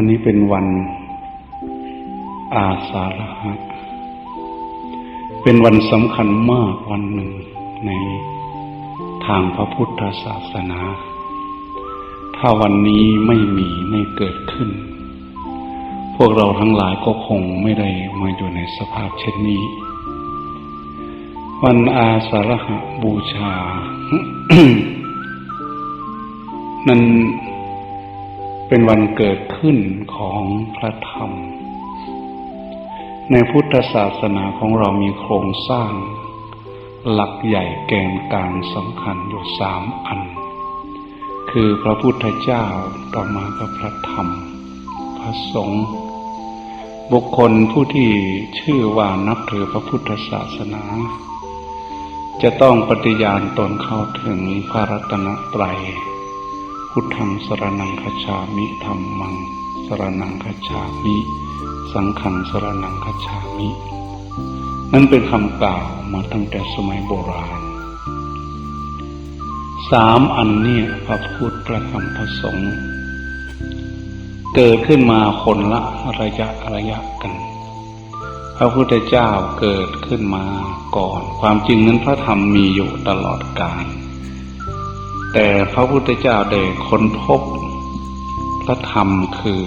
วันนี้เป็นวันอาสาฬหะเป็นวันสำคัญมากวันหนึ่งในทางพระพุทธศาสนา ถ้าวันนี้ไม่มีไม่เกิดขึ้น พวกเราทั้งหลายก็คงไม่ได้มาอยู่ในสภาพเช่นนี้ วันอาสาฬหะบูชา นั้น เป็นวันเกิดขึ้นของพระธรรม ในพุทธศาสนาของเรามีโครงสร้าง หลักใหญ่แกนกลางสำคัญอยู่สามอัน คือพระพุทธเจ้าต่อมาก็พระธรรม พระสงฆ์บุคคลผู้ที่ชื่อว่านับถือพระพุทธศาสนา จะต้องปฏิญาณตนเข้าถึงพระรัตนตรัย พุทธังสรนังคจฉามิธรรมังสรนังคจฉามิ สังฆังสรนังคจฉามิ นั่นเป็นคำกล่าวมาตั้งแต่สมัยโบราณ สามอันเนี่ยพระพุทธพระธรรมพระสงฆ์เกิดขึ้นมาคนละระยะระยะกัน พระพุทธเจ้าเกิดขึ้นมาก่อน ความจริงนั้นพระธรรมมีอยู่ตลอดกาล แต่พระพุทธเจ้าได้ค้นพบพระธรรมคือ